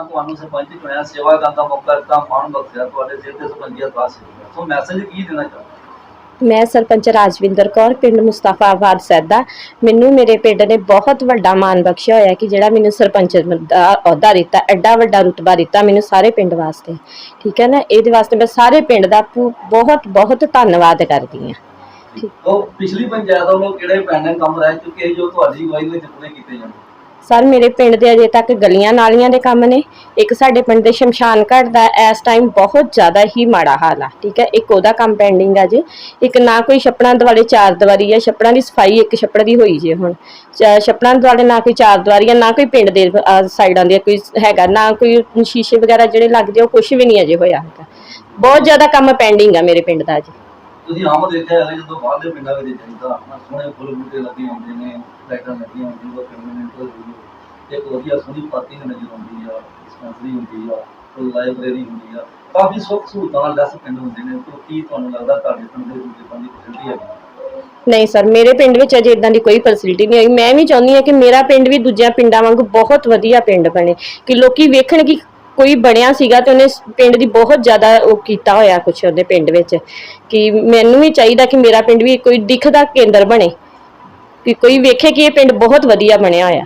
ਲੋਕਾਂ ਤੁਹਾਨੂੰ ਸਰਪੰਚ ਚੁਣਿਆ ਸੇਵਾ ਕਰਨ ਦਾ ਮੌਕਾ ਦਿੱਤਾ ਮਾਣ ਬਖਸ਼ਿਆ ਤੁਹਾਡੇ ਸਿਰ ਤੇ ਸਰਪੰਚੀਅਤ ਪਾਸ ਹੋਈ ਸੋ ਮੈਸੇਜ ਕੀ ਦੇਣਾ ਚਾਹੁੰਦੇ ਮੈਂ ਸਰਪੰਚ ਰਾਜਵਿੰਦਰ ਕੌਰ ਪਿੰਡ ਮੁਸਤਾਫਾਬਾਦ ਸੈਦਾ। ਮੈਨੂੰ ਮੇਰੇ ਪਿੰਡ ਨੇ ਬਹੁਤ ਵੱਡਾ ਮਾਣ ਬਖਸ਼ਿਆ ਹੋਇਆ ਕਿ ਜਿਹੜਾ ਮੈਨੂੰ ਸਰਪੰਚ ਦਾ ਅਹੁਦਾ ਦਿੱਤਾ ਐਡਾ ਵੱਡਾ ਰੁਤਬਾ ਦਿੱਤਾ ਮੈਨੂੰ ਸਾਰੇ ਪਿੰਡ ਵਾਸਤੇ। ਠੀਕ ਹੈ ਨਾ? ਇਹਦੇ ਵਾਸਤੇ ਮੈਂ ਸਾਰੇ ਪਿੰਡ ਦਾ ਪੂ- ਬਹੁਤ ਬਹੁਤ ਧੰਨਵਾਦ ਕਰਦੀ ਹਾਂ। ਉਹ ਪਿਛਲੀ ਪੰਚਾਇਤ ਵੱਲੋਂ ਕਿਹੜੇ ਪੈਂਡਿੰਗ ਕੰਮ ਰਹਿ ਚੁੱਕੇ ਜੋ ਤੁਹਾਡੀ ਅਗਵਾਈ ਵਿੱਚ ਪੂਰੇ ਕੀਤੇ ਜਾਣ ਸਰ, ਮੇਰੇ ਪਿੰਡ ਦੇ ਅਜੇ ਤੱਕ ਗਲੀਆਂ ਨਾਲੀਆਂ ਦੇ ਕੰਮ ਨੇ। ਇੱਕ ਸਾਡੇ ਪਿੰਡ ਦੇ ਸ਼ਮਸ਼ਾਨ ਘਾਟ ਦਾ ਇਸ ਟਾਈਮ ਬਹੁਤ ਜ਼ਿਆਦਾ ਹੀ ਮਾੜਾ ਹਾਲ ਆ, ਠੀਕ ਹੈ? ਇੱਕ ਉਹਦਾ ਕੰਮ ਪੈਂਡਿੰਗ ਆ ਜੇ। ਇੱਕ ਨਾ ਕੋਈ ਛੱਪੜਾਂ ਦੁਆਲੇ ਚਾਰ ਦੀਵਾਰੀ ਆ, ਛੱਪੜਾਂ ਦੀ ਸਫ਼ਾਈ ਇੱਕ ਛੱਪੜ ਦੀ ਹੋਈ ਜੇ ਹੁਣ। ਚ- ਛੱਪੜਾਂ ਦੁਆਲੇ ਨਾ ਕੋਈ ਚਾਰ ਦੀਵਾਰੀ ਆ ਨਾ ਕੋਈ ਪਿੰਡ ਦੇ ਸਾਈਡਾਂ ਦੇ ਕੋਈ ਹੈਗਾ, ਨਾ ਕੋਈ ਸ਼ੀਸ਼ੇ ਵਗੈਰਾ ਜਿਹੜੇ ਲੱਗਦੇ ਉਹ ਕੁਝ ਵੀ ਨਹੀਂ ਅਜੇ ਹੋਇਆ ਹੈਗਾ। ਬਹੁਤ ਜ਼ਿਆਦਾ ਕੰਮ ਪੈਂਡਿੰਗ ਆ ਮੇਰੇ ਪਿੰਡ ਦਾ ਅਜੇ। ਤੁਸੀਂ ਆਮ ਦੇਖਿਆ ਹੈ ਜਦੋਂ ਬਾਹਰ ਦੇ ਪਿੰਡਾਂ ਵਿੱਚ ਜਾਈਦਾ ਸੋਹਣੇ ਫੁੱਲ ਬੂਟੇ ਲੱਗੇ ਹੁੰਦੇ ਨੇ, ਲਾਈਟਾਂ ਲੱਗੀਆਂ ਹੁੰਦੀਆਂ, ਉਹ ਪਰਮਨੈਂਟ ਇੱਕ ਵਧੀਆ ਸੋਹਣੀ ਪਾਰਕਿੰਗ ਨਜ਼ਰ ਆਉਂਦੀ ਆ ਡਿਸਪੈਂਸਰੀ ਹੁੰਦੀ ਆ, ਕੋਈ ਲਾਇਬ੍ਰੇਰੀ ਹੁੰਦੀ ਆ। ਕਾਫੀ ਸੁੱਖ ਸਹੂਲਤਾਂ ਨਾਲ ਲੈਸ ਪਿੰਡ ਹੁੰਦੇ ਨੇ, ਤੇ ਕੀ ਤੁਹਾਨੂੰ ਲੱਗਦਾ ਤੁਹਾਡੇ ਪਿੰਡ ਦੇ ਵਿੱਚ ਦੀ ਫੈਸਿਲਿਟੀ ਹੈਗੀ? ਨਹੀਂ ਸਰ, ਮੇਰੇ ਪਿੰਡ ਵਿੱਚ ਅਜੇ ਇਦਾਂ ਦੀ ਕੋਈ ਫੈਸਿਲਿਟੀ ਨਹੀਂ ਆਈ ਮੈਂ ਵੀ ਚਾਹੁੰਦੀ ਹਾਂ ਕਿ ਮੇਰਾ ਪਿੰਡ ਵੀ ਦੂਜਿਆਂ ਪਿੰਡਾਂ ਵਾਂਗੂ ਬਹੁਤ ਵਧੀਆ ਪਿੰਡ ਬਣੇ, ਕਿ ਲੋਕੀ ਵੇਖਣ ਕਿ ਕੋਈ ਬਣਿਆ ਸੀਗਾ ਤੇ ਉਹਨੇ ਪਿੰਡ ਦੀ ਬਹੁਤ ਜ਼ਿਆਦਾ ਉਹ ਕੀਤਾ ਹੋਇਆ ਕੁਛ ਉਹਦੇ ਪਿੰਡ ਵਿੱਚ ਕਿ ਮੈਨੂੰ ਵੀ ਚਾਹੀਦਾ ਕਿ ਮੇਰਾ ਪਿੰਡ ਵੀ ਕੋਈ ਦਿਖ ਦਾ ਕੇਂਦਰ ਬਣੇ ਕਿ ਕੋਈ ਵੇਖੇ ਕਿ ਇਹ ਪਿੰਡ ਬਹੁਤ ਵਧੀਆ ਬਣਿਆ ਹੋਇਆ।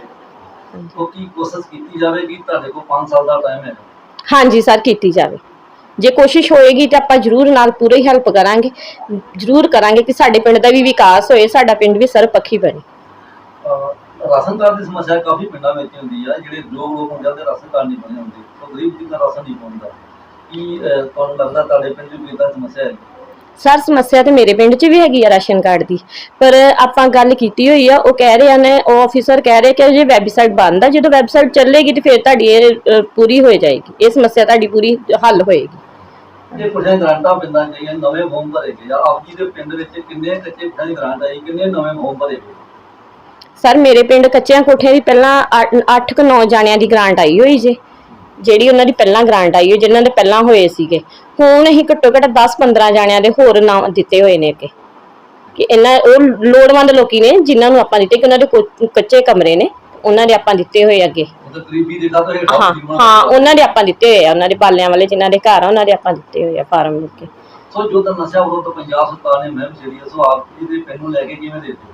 ਉਹ ਕੀ ਕੋਸ਼ਿਸ਼ ਕੀਤੀ ਜਾਵੇ ਕਿ ਤੁਹਾਡੇ ਕੋਲ 5 ਸਾਲ ਦਾ ਟਾਈਮ ਹੈ ਹਾਂਜੀ ਸਰ ਕੀਤੀ ਜਾਵੇ। ਜੇ ਕੋਸ਼ਿਸ਼ ਹੋਏਗੀ ਤਾਂ ਆਪਾਂ ਜ਼ਰੂਰ ਨਾਲ ਪੂਰੀ ਹੈਲਪ ਕਰਾਂਗੇ ਜ਼ਰੂਰ ਕਰਾਂਗੇ ਕਿ ਸਾਡੇ ਪਿੰਡ ਦਾ ਵੀ ਵਿਕਾਸ ਹੋਏ ਸਾਡਾ ਪਿੰਡ ਵੀ ਸਰਪੱਖੀ ਬਣੇ। ਰਾਸ਼ਨ ਕਾਰਡ ਦੀ ਸਮੱਸਿਆ ਕਾਫੀ ਪਿੰਡਾਂ ਵਿੱਚ ਹੁੰਦੀ ਆ ਜਿਹੜੇ ਜੋ ਲੋਕ ਹੁੰਦੇ ਆ ਉਹਦੇ ਰਾਸ਼ਨ ਕਾਰਡ ਨਹੀਂ ਬਣੇ ਹੁੰਦੇ। ਉਹ ਗਰੀਬ ਜੀ ਦਾ ਰਾਸ਼ਨ ਨਹੀਂ ਪਹੁੰਚਦਾ ਕੀ ਅਹ, ਤੁਹਾਨੂੰ ਲੱਗਦਾ ਤੁਹਾਡੇ ਪਿੰਡ 'ਚ ਵੀ ਇਦਾਂ ਸਮੱਸਿਆ ਹੈ ਸਰ ਸਮੱਸਿਆ ਤੇ ਮੇਰੇ ਪਿੰਡ 'ਚ ਵੀ ਹੈਗੀ ਆ ਰਾਸ਼ਨ ਕਾਰਡ ਦੀ। ਪਰ ਆਪਾਂ ਗੱਲ ਕੀਤੀ ਹੋਈ ਆ ਉਹ ਕਹਿ ਰਹੇ ਨੇ ਉਹ ਆਫੀਸਰ ਕਹਿ ਰਹੇ ਕਿ ਜੇ ਵੈਬਸਾਈਟ ਬੰਦ ਆ ਜਦੋਂ ਵੈਬਸਾਈਟ ਚੱਲੇਗੀ ਤੇ ਫਿਰ ਤੁਹਾਡੀ ਇਹ ਅ, ਪੂਰੀ ਹੋ ਜਾਏਗੀ। ਇਹ ਸਮੱਸਿਆ ਤੁਹਾਡੀ ਪੂਰੀ ਹੱਲ ਹੋਏਗੀ। ਇਹ ਕੁਝਾਂ ਗ੍ਰਾਂਟਾਂ ਪਿੰਡਾਂ ਗਈਆਂ ਨਵੇਂ ਫਾਰਮ ਭਰੇ ਗਏ ਆ। ਆਪ ਜੀ ਦੇ ਪਿੰਡ ਵਿੱਚ ਕਿੰਨੇ ਕੱਚੇ ਕੁਝਾਂ ਦੀ ਗ੍ਰਾਂਟ ਆਈ? ਕਿੰਨੇ ਨਵੇਂ ਫਾਰਮ ਭਰੇ ਗਏ? ਸਰ ਮੇਰੇ ਪਿੰਡ ਕੱਚਿਆਂ ਕੋਠਿਆਂ ਦੀ ਪਹਿਲਾਂ 8 ਕੁ 9 ਜਾਣਿਆਂ ਦੀ ਗ੍ਰਾਂਟ ਆਈ ਹੋਈ ਜੇ। ਜਿਹੜੀ ਉਹਨਾਂ ਦੀ ਪਹਿਲਾਂ ਗ੍ਰਾਂਟ ਆਈ ਹੋਈ ਜਿਨ੍ਹਾਂ ਦੇ ਪਹਿਲਾਂ ਹੋਏ ਸੀਗੇ। ਹੁਣ ਅਸੀਂ ਘੱਟੋ ਘੱਟ 10 15 ਜਾਣਿਆਂ ਦੇ ਹੋਰ ਨਾਮ ਦਿੱਤੇ ਹੋਏ ਨੇ ਅੱਗੇ। ਕਿ ਇਹਨਾਂ ਉਹ ਲੋੜਵੰਦ ਲੋਕੀ ਨੇ ਜਿਨ੍ਹਾਂ ਨੂੰ ਆਪਾਂ ਦਿੱਤੇ ਕਿ ਉਹਨਾਂ ਦੇ ਕੋ- ਕੱਚੇ ਕਮਰੇ ਨੇ ਉਹਨਾਂ ਦੇ ਆਪਾਂ ਦਿੱਤੇ ਹੋਏ ਅੱਗੇ। ਹਾਂ ਉਹਨਾਂ ਦੇ ਆਪਾਂ ਦਿੱਤੇ ਹੋਏ ਆ ਉਹਨਾਂ ਦੇ ਬਾਲਿਆਂ ਵਾਲੇ ਜਿਨ੍ਹਾਂ ਦੇ ਘਰ ਆ ਉਹਨਾਂ ਦੇ ਆਪਾਂ ਦਿੱਤੇ ਹੋਏ ਆ ਫਾਰਮ ਲਿਖ ਕੇ। ਸੋ ਜੋ ਤਾਂ ਨਸ਼ਾ ਉਦੋਂ ਤੋਂ ਪੰਜਾਬ ਸਰਕਾਰ ਨੇ ਮਹਿਮ ਆ, ਸੋ ਆਪ ਜੀ ਦੇ ਲੈ ਕੇ ਕਿਵੇਂ ਹੋ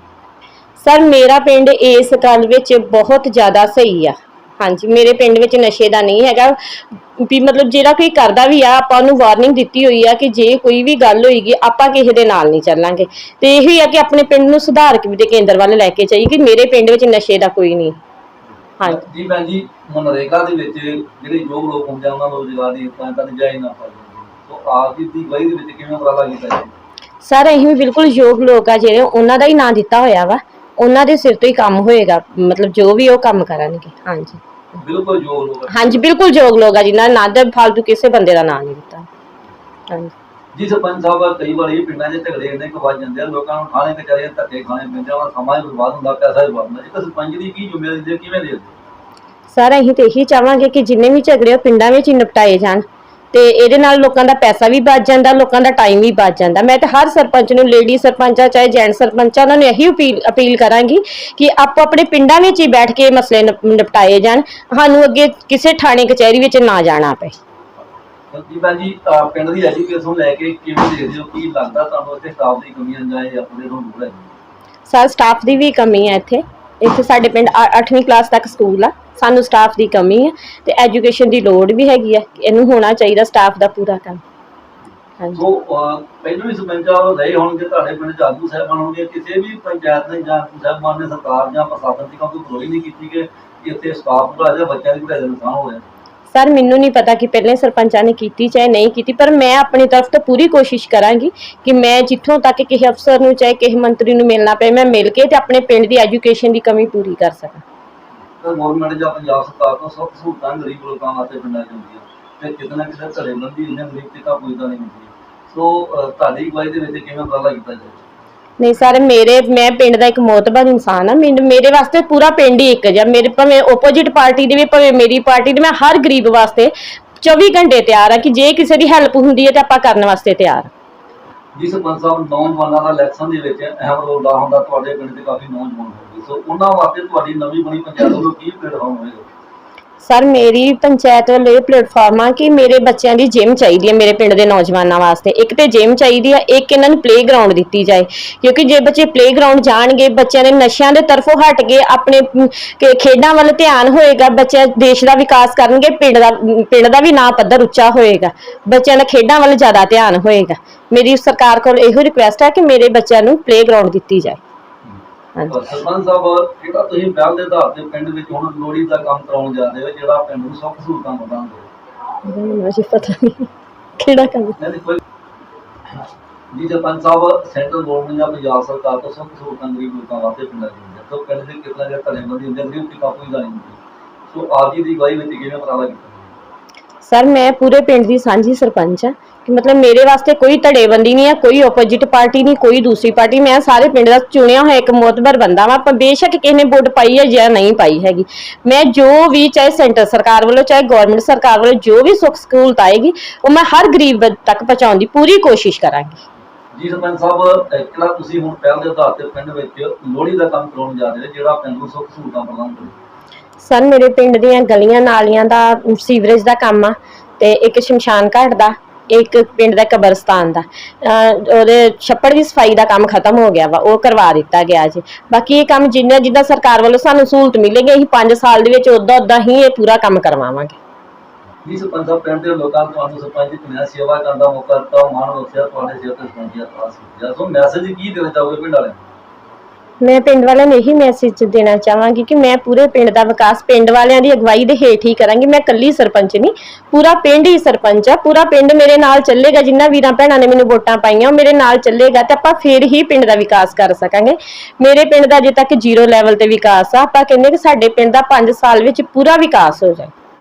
ਸਰ ਮੇਰਾ ਪਿੰਡ ਇਸ ਗੱਲ ਵਿੱਚ ਬਹੁਤ ਜ਼ਿਆਦਾ ਸਹੀ ਆ। ਹਾਂਜੀ ਮੇਰੇ ਪਿੰਡ ਵਿੱਚ ਨਸ਼ੇ ਦਾ ਨਹੀਂ ਹੈਗਾ। ਵੀ ਮਤਲਬ ਜਿਹੜਾ ਕੋਈ ਕਰਦਾ ਵੀ ਆ ਆਪਾਂ ਉਹਨੂੰ ਵਾਰਨਿੰਗ ਦਿੱਤੀ ਹੋਈ ਆ ਕਿ ਜੇ ਕੋਈ ਵੀ ਗੱਲ ਹੋਏਗੀ ਆਪਾਂ ਕਿਸੇ ਦੇ ਨਾਲ ਨਹੀਂ ਚੱਲਾਂਗੇ। ਤੇ ਇਹੀ ਆ ਕਿ ਆਪਣੇ ਪਿੰਡ ਨੂੰ ਸੁਧਾਰ ਕੇ ਦੇ ਕੇਂਦਰ ਵੱਲ ਲੈ ਕੇ ਚਾਹੀਏ ਕਿ ਮੇਰੇ ਪਿੰਡ ਵਿੱਚ ਨਸ਼ੇ ਦਾ ਕੋਈ ਨਹੀਂ। ਹਾਂਜੀ। ਜੀ ਭੈਣ ਜੀ ਮਨਰੇਗਾ ਦੇ ਵਿੱਚ ਜਿਹੜੇ ਯੋਗ ਲੋਕ ਹੁੰਦੇ ਆ ਉਹਨਾਂ ਨੂੰ ਰੁਜ਼ਗਾਰ ਦੀ ਤਾਂ ਤਾਂ ਜਾਇਜ਼ ਨਾ ਪਾਈ ਸੋ ਆਪ ਜੀ ਦੀ ਗਵਾਹੀ ਦੇ ਵਿੱਚ ਕਿਵੇਂ ਉਪਰਾਲਾ ਕੀਤਾ ਜਾਏ? ਸਰ ਅਸੀਂ ਵੀ ਬਿਲਕੁਲ ਯੋਗ ਲੋਕ ਆ ਜਿਹੜੇ ਉਹਨਾਂ ਦਾ ਹੀ ਨਾਂ ਦਿੱਤਾ ਹੋਇਆ ਵਾ। ਉਹਨਾਂ ਦੇ ਸਿਰ ਤੋਂ ਹੀ ਕੰਮ ਹੋਏਗਾ ਮਤਲਬ ਜੋ ਵੀ ਉਹ ਕੰਮ ਕਰਨਗੇ। ਹਾਂਜੀ। ਬਿਲਕੁਲ ਯੋਗ ਲੋਕ ਆ। ਹਾਂਜੀ ਬਿਲਕੁਲ ਯੋਗ ਲੋਕ ਆ ਜਿਨ੍ਹਾਂ ਨੇ ਨਾਂ ਦੇ ਫਾਲਤੂ ਕਿਸੇ ਬੰਦੇ ਦਾ ਨਾਂ ਨਹੀਂ ਦਿੱਤਾ। ਹਾਂਜੀ। ਜੀ ਸਰਪੰਚ ਸਾਹਿਬ ਕਈ ਵਾਰ ਇਹ ਪਿੰਡਾਂ 'ਚ ਝਗੜੇ ਇੰਨੇ ਕੁ ਵੱਜ ਜਾਂਦੇ ਆ ਲੋਕਾਂ ਨੂੰ ਥਾਣੇ ਕਚਹਿਰੀਆਂ ਧੱਕੇ ਖਾਣੇ ਪੈਂਦੇ ਆ ਸਮਾਂ ਹੀ ਬਰਬਾਦ ਹੁੰਦਾ ਪੈਸਾ ਹੀ ਬਰਬਾਦ ਹੁੰਦਾ। ਇੱਕ ਸਰਪੰਚ ਦੀ ਕੀ ਜ਼ਿੰਮੇਵਾਰੀ ਦੇ ਕਿਵੇਂ ਦੇ ਸਰ ਅਸੀਂ ਤੇ ਇਹੀ ਚਾਹਾਂਗੇ ਕਿ ਜਿੰਨੇ ਵੀ ਝਗੜੇ ਉਹ ਪਿੰਡਾਂ ਵਿੱਚ ਹੀ ਨਿਪਟਾਏ ਜਾਣ। ਤੇ ਇਹਦੇ ਨਾਲ ਲੋਕਾਂ ਦਾ ਪੈਸਾ ਵੀ ਬਚ ਜਾਂਦਾ ਲੋਕਾਂ ਦਾ ਟਾਈਮ ਵੀ ਬਚ ਜਾਂਦਾ। ਮੈਂ ਤੇ ਹਰ ਸਰਪੰਚ ਨੂੰ ਲੇਡੀ ਸਰਪੰਚਾ ਚਾਹੇ ਜੈਂਟ ਸਰਪੰਚਾ ਉਹਨਾਂ ਨੂੰ ਇਹੀ ਅਪੀਲ ਅਪੀਲ ਕਰਾਂਗੀ ਕਿ ਆਪੋ ਆਪਣੇ ਪਿੰਡਾਂ ਵਿੱਚ ਹੀ ਬੈਠ ਕੇ ਮਸਲੇ ਨਿਪ- ਨਿਪਟਾਏ ਜਾਣ। ਸਾਨੂੰ ਅੱਗੇ ਕਿਸੇ ਥਾਣੇ ਕਚਹਿਰੀ ਵਿੱਚ ਨਾ ਜਾਣਾ ਪਏ। ਜੀ ਭੈਣ ਜੀ ਅਹ ਪਿੰਡ ਦੀ ਐਜੂਕੇਸ਼ਨ ਲੈ ਕੇ ਕਿਵੇਂ ਦੇਖਦੇ ਹੋ? ਕੀ ਲੱਗਦਾ ਤੁਹਾਨੂੰ ਇੱਥੇ ਸਟਾਫ ਦੀ ਕਮੀ ਆ ਜਾਂ ਆਪਣੇ ਨੂੰ ਦੂਰ ਹੈ? ਸਰ ਸਟਾਫ ਦੀ ਵੀ ਕਮੀ ਹੈ ਇੱਥੇ। ਇੱਥੇ ਸਾਡੇ ਪਿੰਡ 8ਵੀਂ ਕਲਾਸ ਤੱਕ ਸਕੂਲ ਆ। ਸਾਨੂੰ ਸਟਾਫ ਦੀ ਕਮੀ ਹੈ ਤੇ ਐਜੂਕੇਸ਼ਨ ਦੀ ਲੋੜ ਵੀ ਹੈਗੀ ਹੈ ਇਹਨੂੰ ਹੋਣਾ ਚਾਹੀਦਾ ਸਟਾਫ ਦਾ ਪੂਰਾ ਕੰਮ। ਹਾਂਜੀ। ਸੋ ਅਹ ਪਹਿਲਾਂ ਵੀ ਸਰਪੰਚਾਂ ਰਹੇ ਹੋਣਗੇ ਤੁਹਾਡੇ ਪਿੰਡ ਚ ਆਗੂ ਸਾਹਿਬਾਨ ਹੋਣਗੇ ਕਿਸੇ ਵੀ ਪੰਚਾਇਤ ਨੇ ਜਾਂ ਆਗੂ ਸਾਹਿਬਾਨ ਨੇ ਸਰਕਾਰ ਜਾਂ ਪ੍ਰਸ਼ਾਸਨ ਦੀ ਕੋਈ ਪਰੋਈ ਨਹੀਂ ਕੀਤੀ ਕਿ ਇੱਥੇ ਸਟਾਫ ਪੂਰਾ ਜਾਂ ਬੱਚਿਆਂ ਦੀ ਪੜ੍ਹਾਈ ਦਾ ਨੁਕਸਾਨ ਹੋਇਆ ਸਰ ਮੈਨੂੰ ਨਹੀਂ ਪਤਾ ਕਿ ਪਹਿਲੇ ਸਰਪੰਚਾਂ ਨੇ ਕੀਤੀ ਚਾਹੇ ਨਹੀਂ ਕੀਤੀ ਪਰ ਮੈਂ ਆਪਣੀ ਤਰਫ ਤੋਂ ਪੂਰੀ ਕੋਸ਼ਿਸ਼ ਕਰਾਂਗੀ ਕਿ ਮੈਂ ਜਿੱਥੋਂ ਤੱਕ ਕਿਸੇ ਅਫਸਰ ਨੂੰ ਚਾਹੇ ਕਿਸੇ ਮੰਤਰੀ ਨੂੰ ਮਿਲਣਾ ਪਏ ਮੈਂ ਮਿਲ ਕੇ ਤੇ ਆਪਣੇ ਪਿੰਡ ਦੀ ਐਜੂਕੇਸ਼ਨ ਦੀ ਕਮੀ ਪੂਰੀ ਕਰ ਸਕਾਂ। ਤਾਂ ਗਵਰਨਮੈਂਟ ਜਾਂ ਪੰਜਾਬ ਸਰਕਾਰ ਤੋਂ ਸਭ ਸਹੂਲਤਾਂ ਗਰੀਬ ਲੋਕਾਂ ਵਾਸਤੇ ਪਿੰਡਾਂ 'ਚ ਹੁੰਦੀਆਂ। ਤੇ ਕਿਤੇ ਨਾ ਕਿਤੇ ਘਰੇ ਬੰਦੀ ਇਹਨਾਂ ਗਰੀਬ ਤੇ ਤਾਂ ਪੁੱਜਦਾ ਨਹੀਂ ਹੁੰਦੀ। ਸੋ ਤੁਹਾਡੀ ਅਗਵਾਈ ਦੇ ਵਿੱਚ ਕਿਵੇਂ ਉਪਰਾਲਾ ਕੀਤਾ ਜਾਏ ਨਹੀਂ ਸਰ ਮੇਰੇ ਮੈਂ ਪਿੰਡ ਦਾ ਇੱਕ ਮੋਤਬਰ ਇਨਸਾਨ ਆ ਮੈਨੂੰ ਮੇਰੇ ਵਾਸਤੇ ਪੂਰਾ ਪਿੰਡ ਹੀ ਇੱਕ ਜਿਹਾ। ਮੇਰੇ ਭਾਵੇਂ ਆਪੋਜੀਟ ਪਾਰਟੀ ਦੇ ਵੀ ਭਾਵੇਂ ਮੇਰੀ ਪਾਰਟੀ ਦੇ ਮੈਂ ਹਰ ਗਰੀਬ ਵਾਸਤੇ 24 ਘੰਟੇ ਤਿਆਰ ਆ ਕਿ ਜੇ ਕਿਸੇ ਦੀ ਹੈਲਪ ਹੁੰਦੀ ਹੈ ਤਾਂ ਆਪਾਂ ਕਰਨ ਵਾਸਤੇ ਤਿਆਰ ਹਾਂ। ਜੀ ਸਰਪੰਚ ਸਾਹਿਬ ਨੌਜਵਾਨਾਂ ਦਾ ਇਲੈਕਸ਼ਨ ਦੇ ਵਿੱਚ ਅਹਿਮ ਰੋਲ ਦਾ ਹੁੰਦਾ। ਤੁਹਾਡੇ ਪਿੰਡ ਦੇ ਕਾਫੀ ਨੌਜਵਾਨ ਹੋਣਗੇ ਸੋ ਉਹਨਾਂ ਵਾਸਤੇ ਤੁਹਾਡੀ ਨਵੀਂ ਬਣੀ ਪੰਚਾਇਤ ਵੱਲੋਂ ਕੀ ਪਲੇਟਫਾਰਮ ਹੋਵੇਗਾ? ਸਰ ਮੇਰੀ ਪੰਚਾਇਤ ਵੱਲੋਂ ਇਹ ਪਲੇਟਫਾਰਮ ਆ ਕਿ ਮੇਰੇ ਬੱਚਿਆਂ ਦੀ ਜਿਮ ਚਾਹੀਦੀ ਹੈ ਮੇਰੇ ਪਿੰਡ ਦੇ ਨੌਜਵਾਨਾਂ ਵਾਸਤੇ। ਇੱਕ ਤੇ ਜਿਮ ਚਾਹੀਦੀ ਆ ਇੱਕ ਇਹਨਾਂ ਨੂੰ ਪਲੇਗਰਾਉਂਡ ਦਿੱਤੀ ਜਾਏ। ਕਿਉਂਕਿ ਜੇ ਬੱਚੇ ਪਲੇਗਰਾਉਂਡ ਜਾਣਗੇ ਬੱਚਿਆਂ ਦੇ ਨਸ਼ਿਆਂ ਦੇ ਤਰਫੋਂ ਹਟ ਕੇ ਆਪਣੇ ਅਮ, ਖੇ- ਖੇਡਾਂ ਵੱਲ ਧਿਆਨ ਹੋਏਗਾ ਬੱਚੇ ਦੇਸ਼ ਦਾ ਵਿਕਾਸ ਕਰਨਗੇ ਪਿੰਡ ਦਾ ਪਿੰਡ ਦਾ ਵੀ ਨਾਂ ਪੱਧਰ ਉੱਚਾ ਹੋਏਗਾ। ਬੱਚਿਆਂ ਦਾ ਖੇਡਾਂ ਵੱਲ ਜ਼ਿਆਦਾ ਧਿਆਨ ਹੋਏਗਾ। ਮੇਰੀ ਸਰਕਾਰ ਕੋਲ ਇਹੋ ਰਿਕੁਐਸਟ ਹੈ ਕਿ ਮੇਰੇ ਬੱਚਿਆਂ ਨੂੰ ਪਲੇਗਰਾਉਂਡ ਦਿੱਤੀ ਜਾਏ। ਸਰਪੰਚ ਸਾਹਿਬ ਜਿਹੜਾ ਤੁਸੀਂ ਪਹਿਲ ਦੇ ਆਧਾਰ ਤੇ ਪਿੰਡ ਵਿੱਚ ਹੁਣ ਲੋੜੀ ਦਾ ਕੰਮ ਕਰਾਉਣ ਜਾ ਰਹੇ ਹੋ ਜਿਹੜਾ ਪਿੰਡ ਨੂੰ ਸੁੱਖ ਸਹੂਲਤਾਂ ਵਧਾਉਂਦੇ ਮੈਨੂੰ ਪਤਾ ਨਹੀਂ ਕਿਹੜਾ ਕੰਮ। ਨਹੀਂ ਤਾਂ ਕੋਈ ਜੀ ਸਰਪੰਚ ਸਾਹਿਬ ਸੈਂਟਰਲ ਗਵਰਨਮੈਂਟ ਜਾਂ ਪੰਜਾਬ ਸਰਕਾਰ ਤੋਂ ਸੁੱਖ ਸਹੂਲਤਾਂ ਗਰੀਬ ਲੋਕਾਂ ਵਾਸਤੇ ਪਿੰਡਾਂ ਦੀ ਹੁੰਦੀਆਂ। ਸੋ ਪਿੰਡ ਦੇ ਕਿਤਨਾ ਜਿਹਾ ਧੜੇਬੰਦੀ ਹੁੰਦੀ ਹੈ ਗਰੀਬ ਦੀ ਕਾਪੂ ਹੀ ਜਾਣੀ ਹੁੰਦੀ ਸੋ ਆਪ ਜੀ ਦੀ ਅਗਵਾਈ ਵਿੱਚ ਕਿਵੇਂ ਉਪਰਾਲਾ ਕੀਤਾ? ਸਰ, ਮੈਂ ਪੂਰੇ ਪਿੰਡ ਦੀ ਸਾਂਝੀ ਸਰਪੰਚ ਆ ਕਿ ਮਤਲਬ ਮੇਰੇ ਵਾਸਤੇ ਕੋਈ ਧੜੇਬੰਦੀ ਨਹੀਂ ਹੈ, ਕੋਈ ਆਪੋਜੀਟ ਪਾਰਟੀ ਨਹੀਂ, ਕੋਈ ਦੂਸਰੀ ਪਾਰਟੀ ਮੈਂ ਸਾਰੇ ਪਿੰਡ ਦਾ ਚੁਣਿਆ ਹੋਇਆ ਇੱਕ ਮੋਤਬਰ ਬੰਦਾ ਵਾਂ, ਪਰ ਬੇਸ਼ੱਕ ਕਿਸੇ ਨੇ ਵੋਟ ਪਾਈ ਹੈ ਜਾਂ ਨਹੀਂ ਪਾਈ ਹੈਗੀ। ਮੈਂ ਜੋ ਵੀ ਚਾਹੇ ਸੈਂਟਰ ਸਰਕਾਰ ਵੱਲੋਂ, ਚਾਹੇ ਗਵਰਨਮੈਂਟ ਸਰਕਾਰ ਵੱਲੋਂ ਜੋ ਵੀ ਸੁੱਖ ਸਹੂਲਤ ਆਏਗੀ, ਉਹ ਮੈਂ ਹਰ ਗਰੀਬ ਤੱਕ ਪਹੁੰਚਾਉਣ ਦੀ ਪੂਰੀ ਕੋਸ਼ਿਸ਼ ਕਰਾਂਗੀ। ਜੀ, ਸਰਪੰਚ ਸਾਹਿਬ, ਅਹ ਤੁਸੀਂ ਹੁਣ ਪਹਿਲ ਦੇ ਆਧਾਰ ਤੇ ਪਿੰਡ ਵਿੱਚ ਲੋੜੀ ਦਾ ਕੰਮ ਕਰਾਉਣ ਜਾ ਰਹੇ ਜਿਹੜਾ ਪਿੰਡ ਨੂੰ ਸੁੱਖ ਸਹੂਲਤਾਂ ਪ੍ਰਦਾਨ ਕਰੇ। ਸਰ, ਮੇਰੇ ਪਿੰਡ ਦੀਆਂ ਗਲੀਆਂ ਨਾਲੀਆਂ ਦਾ ਸੀਵਰੇਜ ਦਾ ਕੰਮ ਆ ਤੇ ਇੱਕ ਸ਼ਮਸ਼ਾਨ ਘਾਟ ਦਾ, ਇੱਕ ਪਿੰਡ ਦਾ ਕਬਰਸਤਾਨ ਦਾ। ਉਹਦੇ ਛੱਪੜ ਦੀ ਸਫ਼ਾਈ ਦਾ ਕੰਮ ਖਤਮ ਹੋ ਗਿਆ ਵਾ, ਉਹ ਕਰਵਾ ਦਿੱਤਾ ਗਿਆ ਜੀ। ਬਾਕੀ ਇਹ ਕੰਮ ਜਿੰਨਾ ਜਿੱਦਾਂ ਸਰਕਾਰ ਵੱਲੋਂ ਸਾਨੂੰ ਸਹੂਲਤ ਮਿਲੇਗੀ, ਅਸੀਂ 5 ਸਾਲ ਦੇ ਵਿੱਚ ਉਦਾਂ ਉਦਾਂ ਹੀ ਇਹ ਪੂਰਾ ਕੰਮ ਕਰਵਾਵਾਂਗੇ। ਜੀ ਸਰਪੰਚ ਸਾਹਿਬ ਪਿੰਡ ਲੋਕਾਂ ਨੂੰ ਤੁਹਾਨੂੰ ਸਰਪੰਚ ਦੀ ਚੁਣਿਆ ਸੇਵਾ ਕਰਨ ਦਾ ਮੌਕਾ ਦਿੱਤਾ, ਮਾਣ ਬਖਸ਼ਿਆ ਤੁਹਾਡੇ ਸਿਰ ਤੇ ਸਰਪੰਚੀਆ ਖਾਸ ਕੀਤਾ ਸੋ ਮੈਸੇਜ ਕੀ ਦੇਣਾ ਚਾਹੋਗੇ ਪਿੰਡ ਵਾਲਿਆਂ ਨੂੰ? ਮੈਂ ਪਿੰਡ ਵਾਲਿਆਂ ਨੂੰ ਇਹੀ ਮੈਸੇਜ ਦੇਣਾ ਚਾਹਾਂਗੀ ਕਿ ਮੈਂ ਪੂਰੇ ਪਿੰਡ ਦਾ ਵਿਕਾਸ ਪਿੰਡ ਵਾਲਿਆਂ ਦੀ ਅਗਵਾਈ ਦੇ ਹੇਠ ਹੀ ਕਰਾਂਗੀ। ਮੈਂ ਇਕੱਲੀ ਸਰਪੰਚ ਨਹੀਂ, ਪੂਰਾ ਪਿੰਡ ਹੀ ਸਰਪੰਚ ਆ। ਪੂਰਾ ਪਿੰਡ ਮੇਰੇ ਨਾਲ ਚੱਲੇਗਾ, ਜਿੰਨਾ ਵੀਰਾਂ ਭੈਣਾਂ ਨੇ ਮੈਨੂੰ ਵੋਟਾਂ ਪਾਈਆਂ, ਉਹ ਮੇਰੇ ਨਾਲ ਚੱਲੇਗਾ ਤੇ ਆਪਾਂ ਫੇਰ ਹੀ ਪਿੰਡ ਦਾ ਵਿਕਾਸ ਕਰ ਸਕਾਂਗੇ। ਮੇਰੇ ਪਿੰਡ ਦਾ ਅਜੇ ਤੱਕ ਜ਼ੀਰੋ ਲੈਵਲ ਤੇ ਵਿਕਾਸ ਆ। ਆਪਾਂ ਕਹਿੰਦੇ ਕਿ ਸਾਡੇ ਪਿੰਡ ਦਾ 5 ਸਾਲ ਵਿੱਚ ਪੂਰਾ ਵਿਕਾਸ ਹੋ ਜਾਏ।